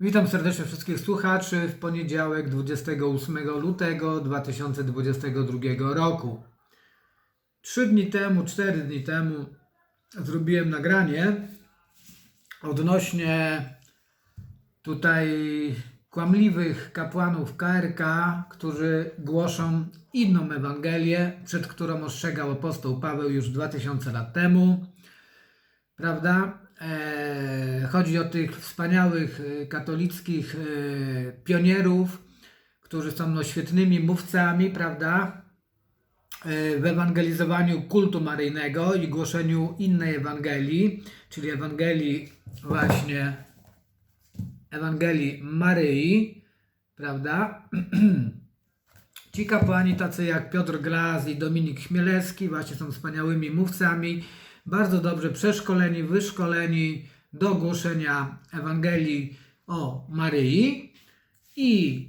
Witam serdecznie wszystkich słuchaczy w poniedziałek 28 lutego 2022 roku. Trzy dni temu, cztery dni temu zrobiłem nagranie odnośnie tutaj kłamliwych kapłanów KRK, którzy głoszą inną Ewangelię, przed którą ostrzegał apostoł Paweł już 2000 lat temu prawda? E, chodzi o tych wspaniałych e, katolickich e, pionierów, którzy są no, świetnymi mówcami, prawda? W ewangelizowaniu kultu maryjnego i głoszeniu innej Ewangelii, czyli Ewangelii właśnie Ewangelii Maryi, prawda? Ci kapłani tacy jak Piotr Glas i Dominik Chmielewski właśnie są wspaniałymi mówcami, bardzo dobrze przeszkoleni, wyszkoleni do głoszenia Ewangelii o Maryi. I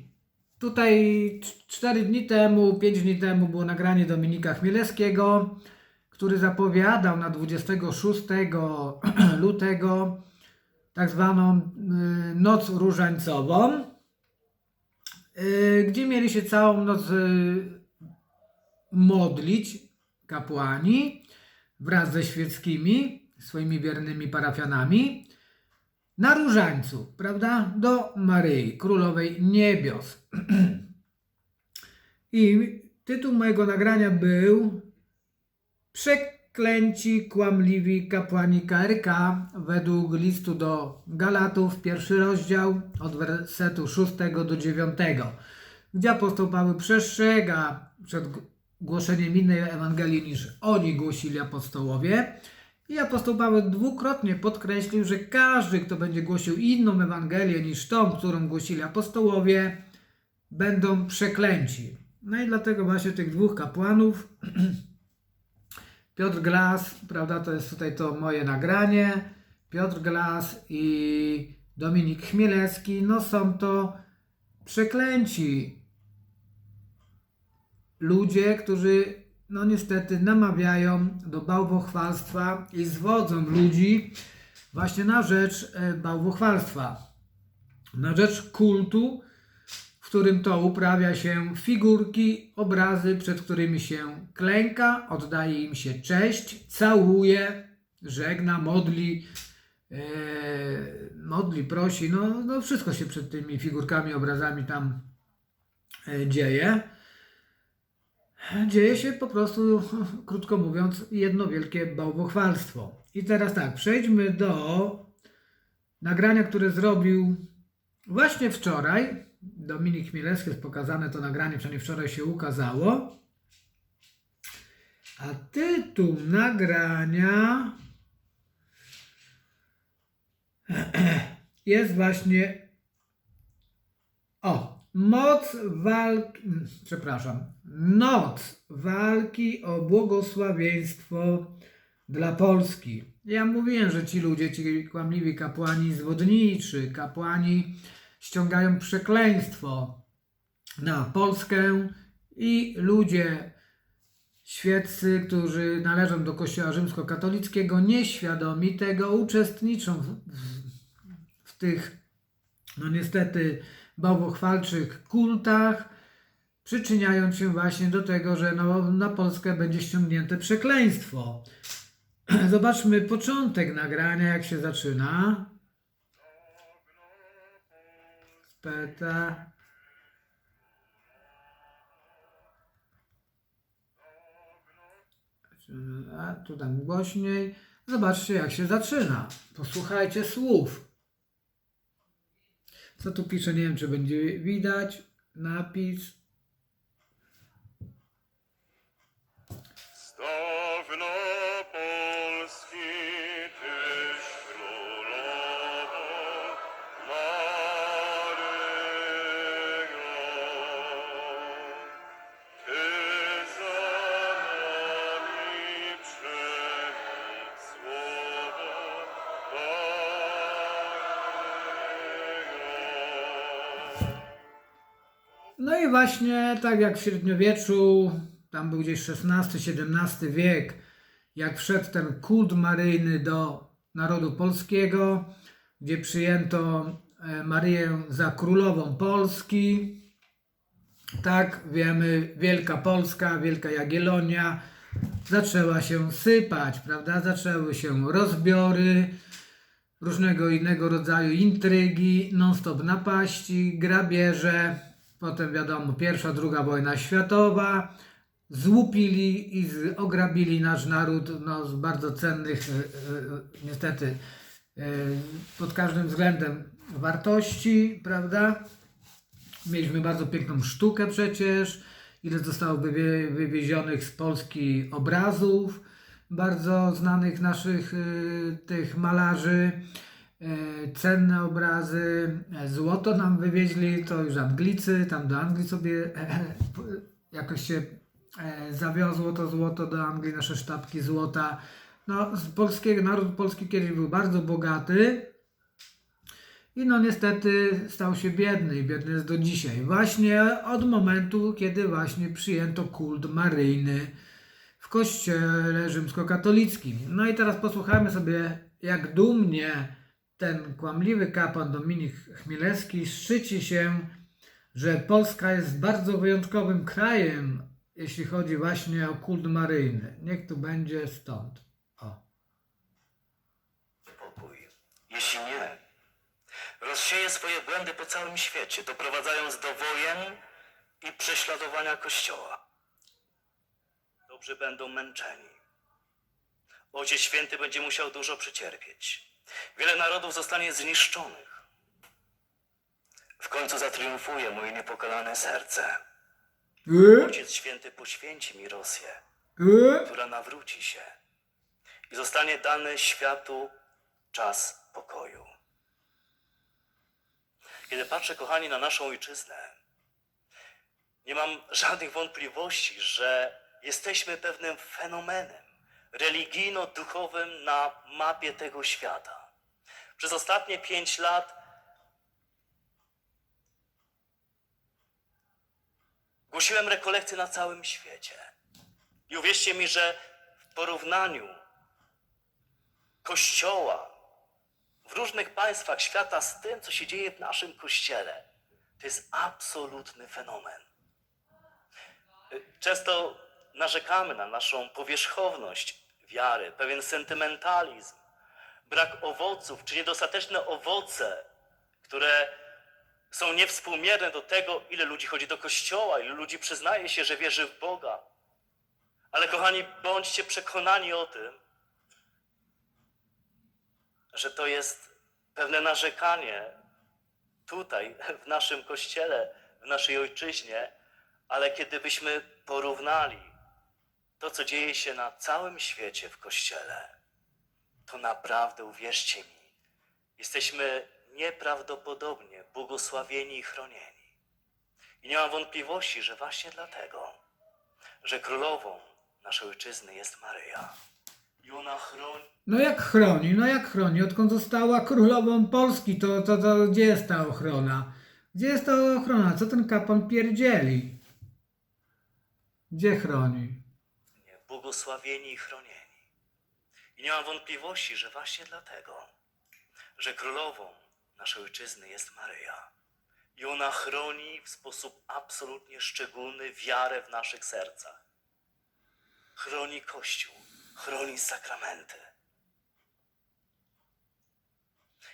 tutaj 4 dni temu, 5 dni temu było nagranie Dominika Chmielewskiego, który zapowiadał na 26 lutego tak zwaną y, noc różańcową, y, gdzie mieli się całą noc y, modlić kapłani wraz ze świeckimi, swoimi wiernymi parafianami, na różańcu, prawda, do Maryi, Królowej Niebios. I tytuł mojego nagrania był Przeklęci, kłamliwi kapłani KRK według listu do Galatów, pierwszy rozdział od wersetu 6 do 9, gdzie apostoł Paweł przestrzega przed głoszeniem innej Ewangelii niż oni głosili apostołowie. I apostoł Paweł dwukrotnie podkreślił, że każdy, kto będzie głosił inną Ewangelię niż tą, którą głosili apostołowie, będą przeklęci. No i dlatego właśnie tych dwóch kapłanów, Piotr Glas, prawda, to jest tutaj to moje nagranie, Piotr Glas i Dominik Chmielewski, no są to przeklęci ludzie, którzy no niestety namawiają do bałwochwalstwa i zwodzą ludzi właśnie na rzecz e, bałwochwalstwa, na rzecz kultu, w którym to uprawia się figurki, obrazy, przed którymi się klęka, oddaje im się cześć, całuje, żegna, modli, e, modli, prosi, no, no wszystko się przed tymi figurkami, obrazami tam e, dzieje. Dzieje się po prostu, krótko mówiąc, jedno wielkie bałwochwalstwo. I teraz tak, przejdźmy do nagrania, które zrobił właśnie wczoraj. Dominik Chmielewski jest pokazane to nagranie, przynajmniej wczoraj się ukazało. A tytuł nagrania jest właśnie moc walki, przepraszam, noc walki o błogosławieństwo dla Polski. Ja mówiłem, że ci ludzie, ci kłamliwi kapłani zwodniczy, kapłani ściągają przekleństwo na Polskę i ludzie świeccy, którzy należą do Kościoła rzymskokatolickiego, nieświadomi tego, uczestniczą w, w, w tych, no niestety, bałwochwalczych kultach, przyczyniając się właśnie do tego, że no, na Polskę będzie ściągnięte przekleństwo. Zobaczmy początek nagrania, jak się zaczyna. Speta. A tu tam głośniej. Zobaczcie, jak się zaczyna. Posłuchajcie słów. Co tu pisze? Nie wiem, czy będzie widać. Napis. Właśnie tak jak w średniowieczu, tam był gdzieś XVI-XVII wiek, jak wszedł ten kult maryjny do narodu polskiego, gdzie przyjęto e, Maryję za królową Polski. Tak, wiemy, Wielka Polska, Wielka Jagiellonia zaczęła się sypać, prawda? Zaczęły się rozbiory, różnego innego rodzaju intrygi, non-stop napaści, grabieże, potem wiadomo, pierwsza, druga wojna światowa, złupili i ograbili nasz naród no, z bardzo cennych, e, e, niestety, e, pod każdym względem wartości, prawda? Mieliśmy bardzo piękną sztukę przecież, ile zostało wywie, wywiezionych z Polski obrazów, bardzo znanych naszych tych malarzy, cenne obrazy, e, złoto nam wywieźli, to już Anglicy, tam do Anglii sobie e, jakoś się e, zawiozło to złoto do Anglii, nasze sztabki złota. No, z polskiego, naród polski kiedyś był bardzo bogaty, i no niestety stał się biedny i biedny jest do dzisiaj. Właśnie od momentu, kiedy właśnie przyjęto kult maryjny w kościele rzymskokatolickim. No i teraz posłuchajmy sobie, jak dumnie ten kłamliwy kapłan Dominik Chmielewski szczyci się, że Polska jest bardzo wyjątkowym krajem, jeśli chodzi właśnie o kult maryjny. Niech tu będzie stąd. O. pokój. Jeśli nie, rozsieje swoje błędy po całym świecie, doprowadzając do wojen i prześladowania Kościoła. Dobrzy będą męczeni. Ojciec Święty będzie musiał dużo przecierpieć. Wiele narodów zostanie zniszczonych. W końcu zatriumfuje moje niepokalane serce. Y, Ojciec Święty poświęci mi Rosję y, która nawróci się i zostanie dany światu czas pokoju. Kiedy patrzę, kochani, na naszą ojczyznę, nie mam żadnych wątpliwości, że jesteśmy pewnym fenomenem religijno-duchowym na mapie tego świata. Przez ostatnie pięć lat głosiłem rekolekcje na całym świecie. I uwierzcie mi, że w porównaniu Kościoła w różnych państwach świata z tym, co się dzieje w naszym Kościele, to jest absolutny fenomen. Często narzekamy na naszą powierzchowność wiary, pewien sentymentalizm, brak owoców, czy niedostateczne owoce, które są niewspółmierne do tego, ile ludzi chodzi do kościoła, ile ludzi przyznaje się, że wierzy w Boga. Ale kochani, bądźcie przekonani o tym, że to jest pewne narzekanie tutaj, w naszym kościele, w naszej ojczyźnie, ale kiedy byśmy porównali to, co dzieje się na całym świecie w kościele, to naprawdę uwierzcie mi, jesteśmy nieprawdopodobnie błogosławieni i chronieni. I nie mam wątpliwości, że właśnie dlatego, że królową naszej ojczyzny jest Maryja. I ona chroni. No jak chroni? No jak chroni? Odkąd została królową Polski, to, to, to gdzie jest ta ochrona? Gdzie jest ta ochrona? Co ten kapłan pierdzieli? Gdzie chroni? Błogosławieni i chronieni. I nie mam wątpliwości, że właśnie dlatego, że królową naszej ojczyzny jest Maryja. I ona chroni w sposób absolutnie szczególny wiarę w naszych sercach. Chroni Kościół, chroni sakramenty.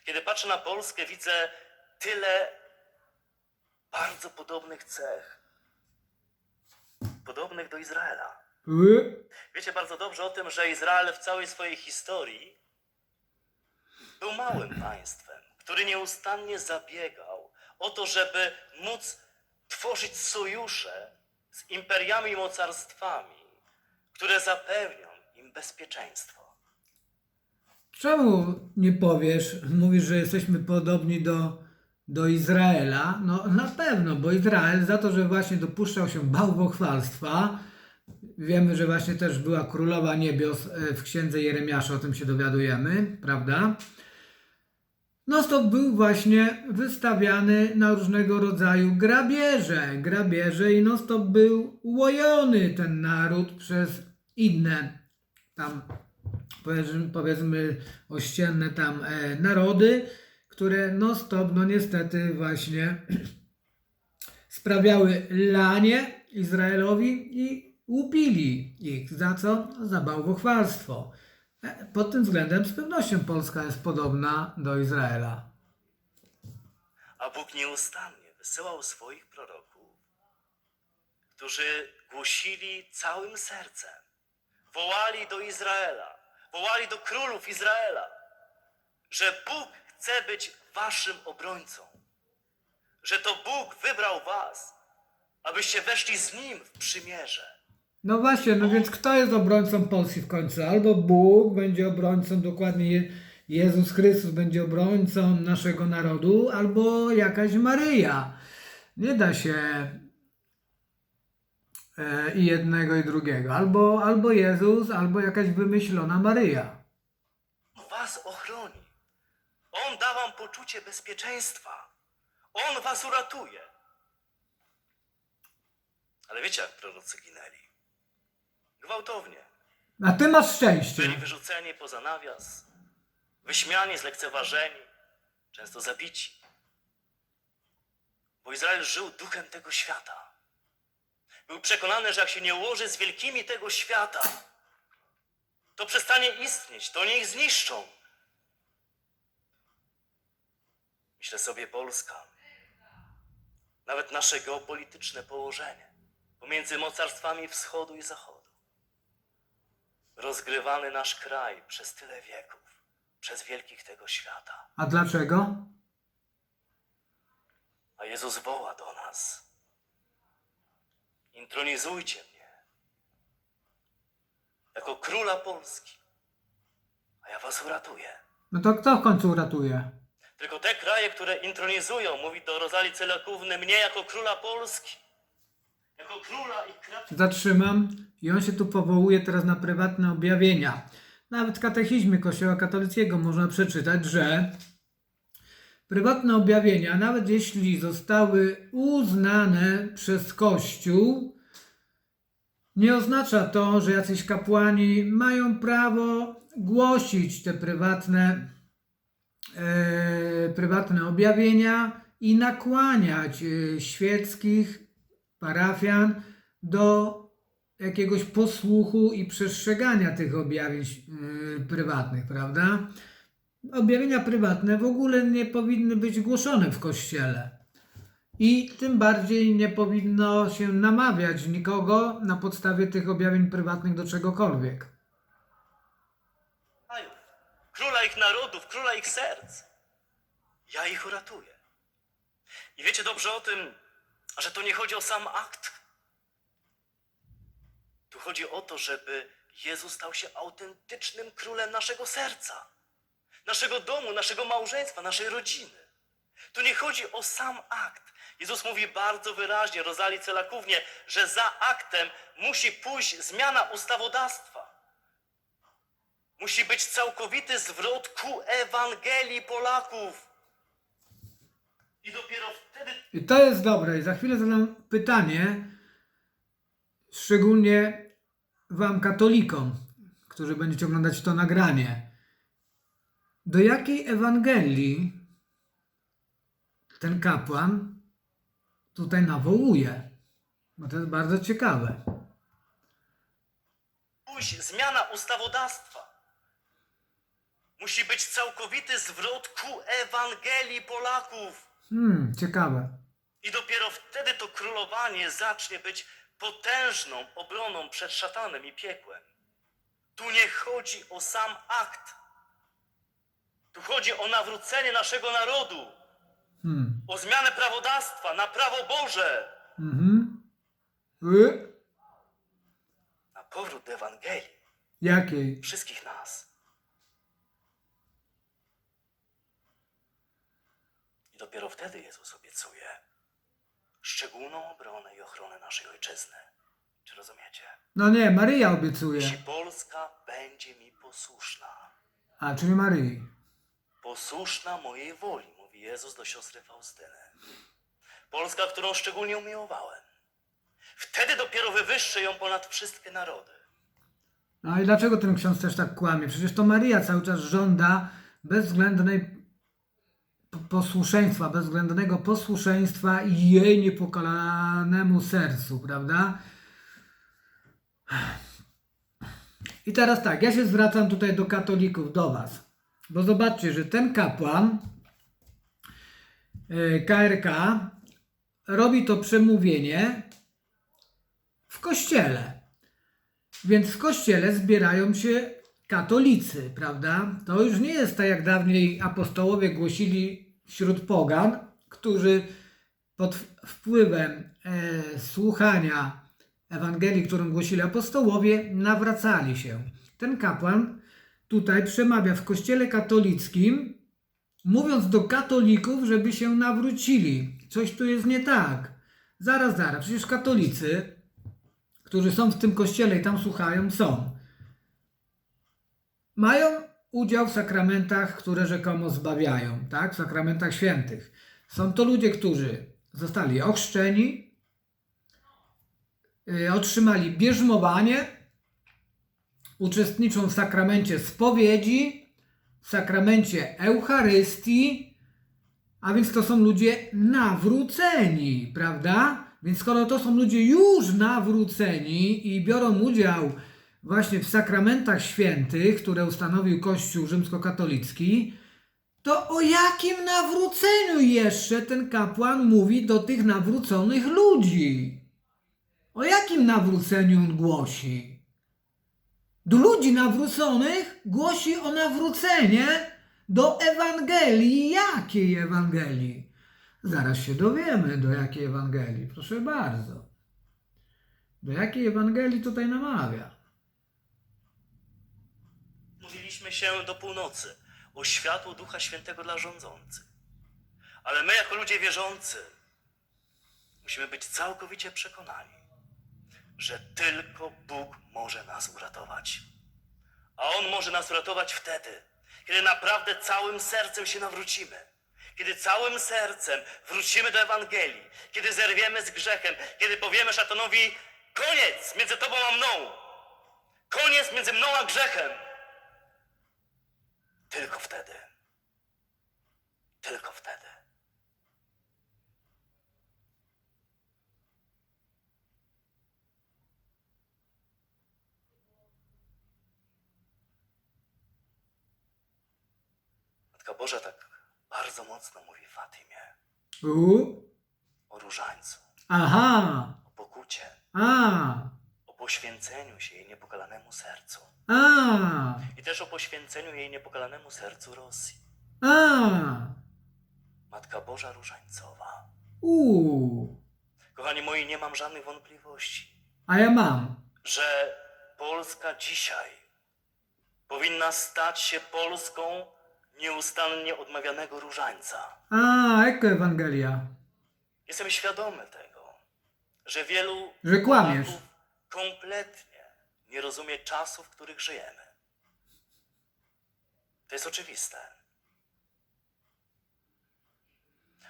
Kiedy patrzę na Polskę, widzę tyle bardzo podobnych cech, podobnych do Izraela. Wiecie bardzo dobrze o tym, że Izrael w całej swojej historii był małym państwem, który nieustannie zabiegał o to, żeby móc tworzyć sojusze z imperiami i mocarstwami, które zapewnią im bezpieczeństwo. Czemu nie powiesz, mówisz, że jesteśmy podobni do, do Izraela? No na pewno, bo Izrael za to, że właśnie dopuszczał się bałwochwalstwa, wiemy, że właśnie też była królowa niebios e, w księdze Jeremiasza, o tym się dowiadujemy, prawda? No stop był właśnie wystawiany na różnego rodzaju grabieże, grabieże i no stop był łojony ten naród przez inne tam powiedzmy, powiedzmy ościenne tam e, narody, które no stop, no niestety właśnie sprawiały lanie Izraelowi i łupili ich. Za co? Za bałwochwalstwo. E, Pod tym względem z pewnością Polska jest podobna do Izraela. A Bóg nieustannie wysyłał swoich proroków, którzy głosili całym sercem, wołali do Izraela, wołali do królów Izraela, że Bóg chce być waszym obrońcą, że to Bóg wybrał was, abyście weszli z Nim w przymierze. No właśnie, no więc kto jest obrońcą Polski w końcu? Albo Bóg będzie obrońcą, dokładnie Je- Jezus Chrystus będzie obrońcą naszego narodu, albo jakaś Maryja. Nie da się e, i jednego, i drugiego. Albo, albo Jezus, albo jakaś wymyślona Maryja. Was ochroni. On da wam poczucie bezpieczeństwa. On was uratuje. Ale wiecie, jak prorocy ginęli? Gwałtownie. A ty masz szczęście. Byli wyrzuceni poza nawias, wyśmiani, zlekceważeni, często zabici. Bo Izrael żył duchem tego świata. Był przekonany, że jak się nie ułoży z wielkimi tego świata, to przestanie istnieć, to oni ich zniszczą. Myślę sobie Polska, nawet nasze geopolityczne położenie pomiędzy mocarstwami wschodu i zachodu rozgrywany nasz kraj przez tyle wieków, przez wielkich tego świata. A dlaczego? A Jezus woła do nas: Intronizujcie mnie jako króla Polski, a ja was uratuję. No to kto w końcu uratuje? Tylko te kraje, które intronizują, mówi do Rozali Celakówny, mnie jako króla Polski, jako króla i krawca. Zatrzymam i on się tu powołuje teraz na prywatne objawienia. Nawet w katechizmie Kościoła katolickiego można przeczytać, że prywatne objawienia, nawet jeśli zostały uznane przez Kościół, nie oznacza to, że jacyś kapłani mają prawo głosić te prywatne, e, prywatne objawienia i nakłaniać e, świeckich parafian do jakiegoś posłuchu i przestrzegania tych objawień yy, prywatnych, prawda? Objawienia prywatne w ogóle nie powinny być głoszone w kościele. I tym bardziej nie powinno się namawiać nikogo na podstawie tych objawień prywatnych do czegokolwiek. króla ich narodów, króla ich serc. Ja ich uratuję. I wiecie dobrze o tym, że to nie chodzi o sam akt. Tu chodzi o to, żeby Jezus stał się autentycznym królem naszego serca, naszego domu, naszego małżeństwa, naszej rodziny. Tu nie chodzi o sam akt. Jezus mówi bardzo wyraźnie, Rozali Celakównie, że za aktem musi pójść zmiana ustawodawstwa. Musi być całkowity zwrot ku Ewangelii Polaków. I dopiero wtedy I to jest dobre. I za chwilę zadam pytanie, szczególnie Wam, katolikom, którzy będziecie oglądać to nagranie. Do jakiej Ewangelii ten kapłan tutaj nawołuje? Bo to jest bardzo ciekawe. pójść zmiana ustawodawstwa. Musi być całkowity zwrot ku Ewangelii Polaków. Hmm, ciekawe. I dopiero wtedy to królowanie zacznie być potężną obroną przed szatanem i piekłem. Tu nie chodzi o sam akt. Tu chodzi o nawrócenie naszego narodu, Hmm. o zmianę prawodawstwa na prawo Boże, Mhm. Y? na powrót do Ewangelii Jakiej? wszystkich nas. I dopiero wtedy Jezus obiecuje szczególną obronę i ochronę naszej ojczyzny. Czy rozumiecie? No nie, Maryja obiecuje. Jeśli Polska będzie mi posłuszna, A, czyli Maryi. posłuszna mojej woli, mówi Jezus do siostry Faustyny. Polska, którą szczególnie umiłowałem. Wtedy dopiero wywyższę ją ponad wszystkie narody. No i dlaczego ten ksiądz też tak kłamie? Przecież to Maryja cały czas żąda bezwzględnej posłuszeństwa, bezwzględnego posłuszeństwa jej niepokalanemu sercu, prawda? I teraz tak, ja się zwracam tutaj do katolików, do Was, bo zobaczcie, że ten kapłan e, KRK robi to przemówienie w kościele. Więc w kościele zbierają się katolicy, prawda? To już nie jest tak jak dawniej apostołowie głosili wśród pogan, którzy pod wpływem e, słuchania Ewangelii, którą głosili apostołowie, nawracali się. Ten kapłan tutaj przemawia w kościele katolickim, mówiąc do katolików, żeby się nawrócili. Coś tu jest nie tak. Zaraz, zaraz, przecież katolicy, którzy są w tym kościele i tam słuchają, są. Mają udział w sakramentach, które rzekomo zbawiają, tak? W sakramentach świętych. Są to ludzie, którzy zostali ochrzczeni, y, otrzymali bierzmowanie, uczestniczą w sakramencie spowiedzi, w sakramencie Eucharystii, a więc to są ludzie nawróceni, prawda? Więc skoro to są ludzie już nawróceni i biorą udział właśnie w sakramentach świętych, które ustanowił Kościół rzymskokatolicki, to o jakim nawróceniu jeszcze ten kapłan mówi do tych nawróconych ludzi? O jakim nawróceniu on głosi? Do ludzi nawróconych głosi o nawrócenie do Ewangelii. Jakiej Ewangelii? Zaraz się dowiemy, do jakiej Ewangelii. Proszę bardzo. Do jakiej Ewangelii tutaj namawia? Mówiliśmy się do północy o światło Ducha Świętego dla rządzących. Ale my, jako ludzie wierzący, musimy być całkowicie przekonani, że tylko Bóg może nas uratować. A On może nas uratować wtedy, kiedy naprawdę całym sercem się nawrócimy. Kiedy całym sercem wrócimy do Ewangelii, kiedy zerwiemy z grzechem, kiedy powiemy szatanowi: koniec między Tobą a mną, koniec między mną a grzechem. Tylko wtedy. Tylko wtedy. Matka Boża tak bardzo mocno mówi Fatimie U? o różańcu, Aha! o pokucie, A! Poświęceniu się jej niepokalanemu sercu A! i też o poświęceniu jej niepokalanemu sercu Rosji. A! Matka Boża Różańcowa. U! Kochani moi, nie mam żadnych wątpliwości, A ja mam. że Polska dzisiaj powinna stać się Polską nieustannie odmawianego różańca. A, jako Ewangelia. Jestem świadomy tego, że wielu Że kłamiesz. Polaków kompletnie nie rozumie czasów, w których żyjemy. To jest oczywiste.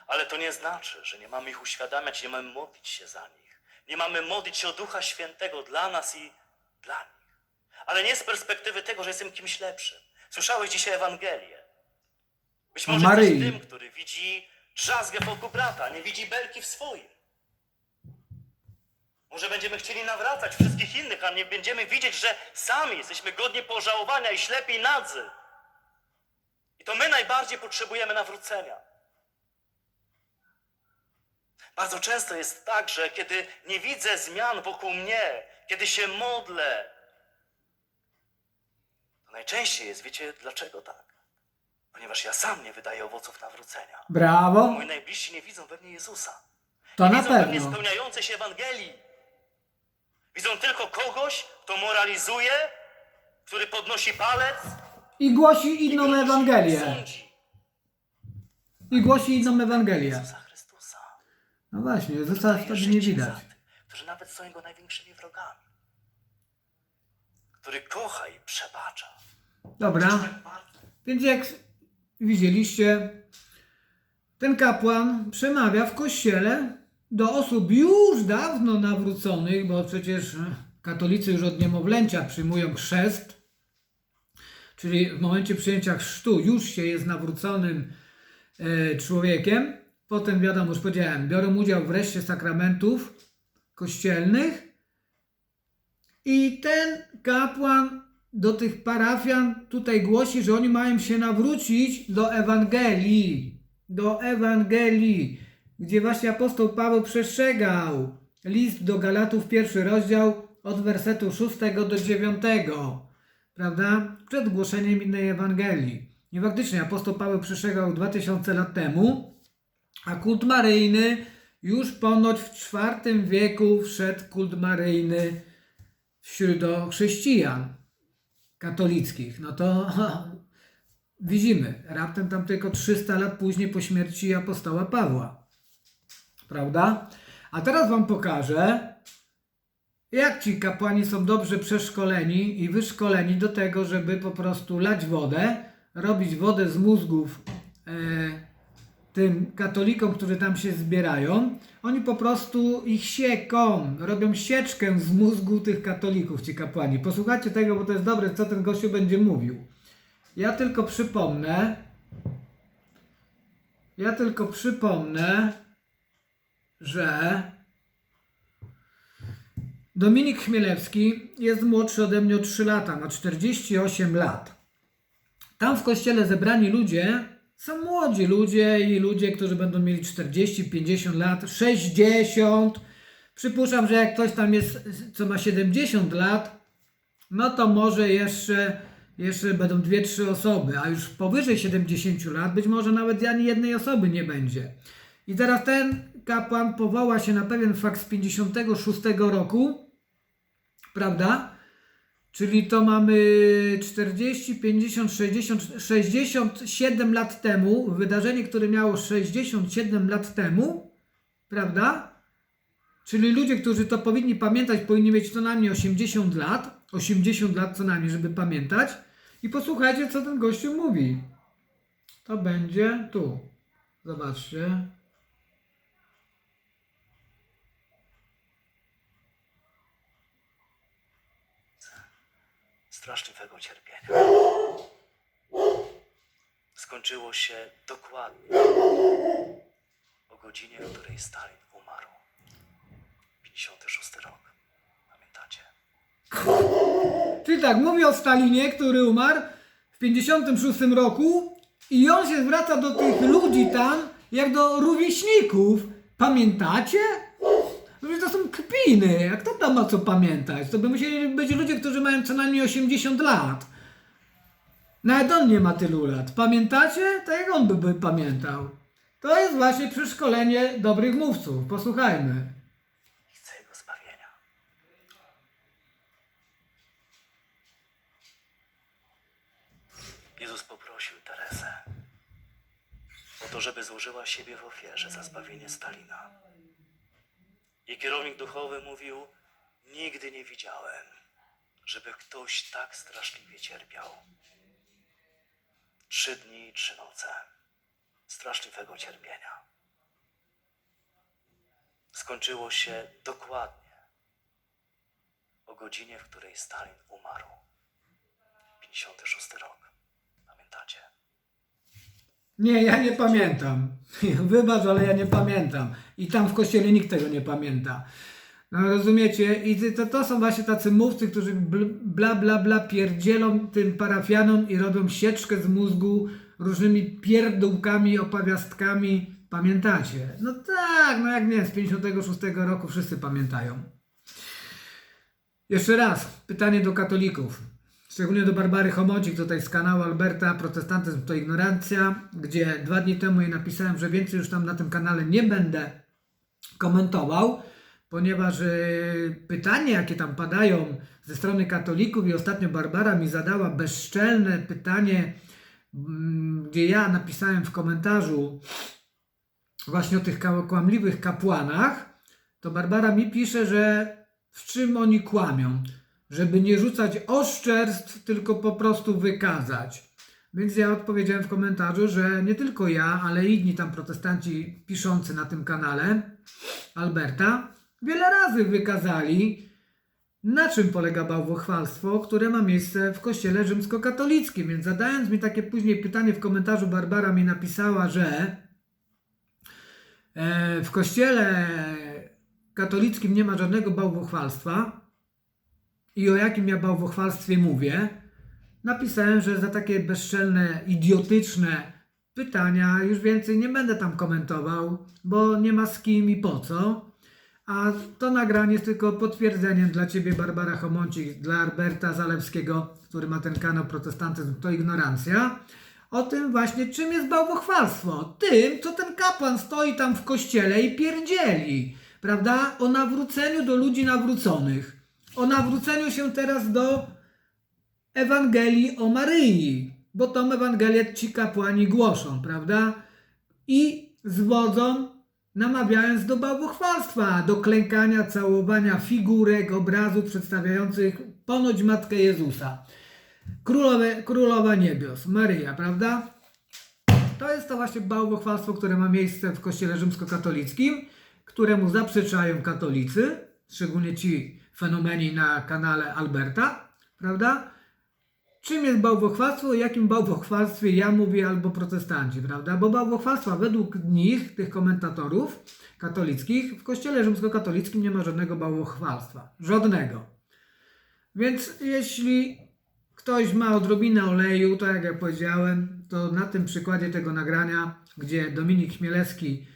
Ale to nie znaczy, że nie mamy ich uświadamiać, nie mamy modlić się za nich. Nie mamy modlić się o Ducha Świętego dla nas i dla nich. Ale nie z perspektywy tego, że jestem kimś lepszym. Słyszałeś dzisiaj Ewangelię. Być może Maryi. tym, który widzi drzazgę wokół brata, nie widzi belki w swoim. Może będziemy chcieli nawracać wszystkich innych, a nie będziemy widzieć, że sami jesteśmy godni pożałowania i ślepi i nadzy. I to my najbardziej potrzebujemy nawrócenia. Bardzo często jest tak, że kiedy nie widzę zmian wokół mnie, kiedy się modlę, to najczęściej jest, wiecie dlaczego tak? Ponieważ ja sam nie wydaję owoców nawrócenia. Brawo. Moi najbliżsi nie widzą we mnie Jezusa. To na widzą we mnie pewno. spełniającej się Ewangelii. Widzą tylko kogoś, kto moralizuje, który podnosi palec I głosi inną kogoś Ewangelię. sądzi. I głosi inną Ewangelię. Jezusa Chrystusa. No właśnie, Jezusa wtedy nie widać. za tych, którzy nawet są Jego największymi wrogami. Który kocha i przebacza. Dobra. Tak bardzo. Więc jak widzieliście, ten kapłan przemawia w kościele do osób już dawno nawróconych, bo przecież katolicy już od niemowlęcia przyjmują chrzest, czyli w momencie przyjęcia chrztu już się jest nawróconym e, człowiekiem. Potem wiadomo, już powiedziałem, biorą udział w reszcie sakramentów kościelnych. I ten kapłan do tych parafian tutaj głosi, że oni mają się nawrócić do Ewangelii. Do Ewangelii, gdzie właśnie apostoł Paweł przestrzegał. List do Galatów, pierwszy rozdział, od wersetu 6 do 9. Prawda? Przed głoszeniem innej Ewangelii. I faktycznie apostoł Paweł przestrzegał 2000 lat temu, a kult maryjny już ponoć w IV wieku wszedł kult maryjny wśród chrześcijan katolickich. No to widzimy, raptem tam tylko 300 lat później po śmierci apostoła Pawła. Prawda? A teraz Wam pokażę, jak ci kapłani są dobrze przeszkoleni i wyszkoleni do tego, żeby po prostu lać wodę, robić wodę z mózgów e, tym katolikom, którzy tam się zbierają. Oni po prostu ich sieką, robią sieczkę z mózgu tych katolików, ci kapłani. Posłuchajcie tego, bo to jest dobre, co ten gościu będzie mówił. Ja tylko przypomnę, ja tylko przypomnę, że Dominik Chmielewski jest młodszy ode mnie o 3 lata, ma 48 lat. Tam w kościele zebrani ludzie są młodzi ludzie i ludzie, którzy będą mieli 40, 50 lat, 60. Przypuszczam, że jak ktoś tam jest, co ma 70 lat, no to może jeszcze, jeszcze będą dwie, trzy osoby, a już powyżej 70 lat być może nawet ani jednej osoby nie będzie. I teraz ten kapłan powoła się na pewien fakt z 56 roku, prawda? Czyli to mamy 40, 50, 60, 67 lat temu, wydarzenie, które miało 67 lat temu, prawda? Czyli ludzie, którzy to powinni pamiętać, powinni mieć co najmniej 80 lat, 80 lat co najmniej, żeby pamiętać. I posłuchajcie, co ten gościu mówi. To będzie tu. Zobaczcie. Straszliwego cierpienia. Skończyło się dokładnie o godzinie, w której Stalin umarł. 56 rok. Pamiętacie? Czyli tak, mówi o Stalinie, który umarł w 56 roku i on się zwraca do tych ludzi tam, jak do rówieśników. Pamiętacie? Przecież to są kpiny. A kto tam ma co pamiętać? To by musieli być ludzie, którzy mają co najmniej 80 lat. Nawet on nie ma tylu lat. Pamiętacie? Tak jak on by, by pamiętał. To jest właśnie przeszkolenie dobrych mówców. Posłuchajmy. Chcę jego zbawienia. Jezus poprosił Teresę o to, żeby złożyła siebie w ofierze za zbawienie Stalina. I kierownik duchowy mówił: Nigdy nie widziałem, żeby ktoś tak straszliwie cierpiał. Trzy dni trzy noce straszliwego cierpienia. Skończyło się dokładnie o godzinie, w której Stalin umarł. 56 rok. Nie, ja nie pamiętam. Wybacz, ale ja nie pamiętam. I tam w kościele nikt tego nie pamięta. No rozumiecie? I to, to są właśnie tacy mówcy, którzy bl- bla bla bla pierdzielą tym parafianom i robią sieczkę z mózgu różnymi pierdółkami, opowiastkami. Pamiętacie? No tak, no jak nie, z 56 roku wszyscy pamiętają. Jeszcze raz, pytanie do katolików. Szczególnie do Barbary Homodzik, tutaj z kanału Alberta, Protestantyzm to ignorancja, gdzie dwa dni temu jej napisałem, że więcej już tam na tym kanale nie będę komentował, ponieważ y, pytanie, jakie tam padają ze strony katolików i ostatnio Barbara mi zadała bezczelne pytanie, mm, gdzie ja napisałem w komentarzu właśnie o tych kłamliwych kapłanach, to Barbara mi pisze, że w czym oni kłamią? Żeby nie rzucać oszczerstw, tylko po prostu wykazać. Więc ja odpowiedziałem w komentarzu, że nie tylko ja, ale inni tam protestanci piszący na tym kanale Alberta wiele razy wykazali na czym polega bałwochwalstwo, które ma miejsce w kościele rzymskokatolickim. Więc zadając mi takie później pytanie w komentarzu, Barbara mi napisała, że e, w kościele katolickim nie ma żadnego bałwochwalstwa i o jakim ja bałwochwalstwie mówię, napisałem, że za takie bezczelne, idiotyczne pytania już więcej nie będę tam komentował, bo nie ma z kim i po co. A to nagranie jest tylko potwierdzeniem dla Ciebie, Barbara Homoncik, dla Alberta Zalewskiego, który ma ten kanał Protestantyzm to ignorancja, o tym właśnie, czym jest bałwochwalstwo. Tym, co ten kapłan stoi tam w kościele i pierdzieli, prawda? O nawróceniu do ludzi nawróconych. O nawróceniu się teraz do Ewangelii o Maryi, bo tą Ewangelię ci kapłani głoszą, prawda? I zwodzą, namawiając do bałwochwalstwa, do klękania, całowania figurek, obrazów przedstawiających ponoć Matkę Jezusa. Królowe, Królowa Niebios, Maryja, prawda? To jest to właśnie bałwochwalstwo, które ma miejsce w kościele rzymskokatolickim, któremu zaprzeczają katolicy, szczególnie ci fenomeni na kanale Alberta, prawda? Czym jest bałwochwalstwo i jakim bałwochwalstwie ja mówię albo protestanci, prawda? Bo bałwochwalstwa według nich, tych komentatorów katolickich, w kościele rzymskokatolickim nie ma żadnego bałwochwalstwa. Żadnego. Więc jeśli ktoś ma odrobinę oleju, to jak ja powiedziałem, to na tym przykładzie tego nagrania, gdzie Dominik Chmielewski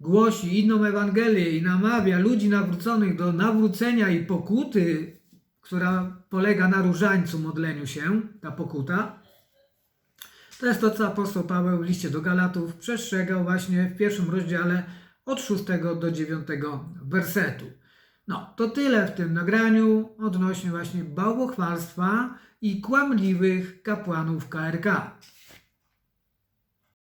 głosi inną Ewangelię i namawia ludzi nawróconych do nawrócenia i pokuty, która polega na różańcu modleniu się, ta pokuta, to jest to, co apostoł Paweł w liście do Galatów przestrzegał właśnie w pierwszym rozdziale od 6 do 9 wersetu. No, to tyle w tym nagraniu odnośnie właśnie bałwochwalstwa i kłamliwych kapłanów KRK.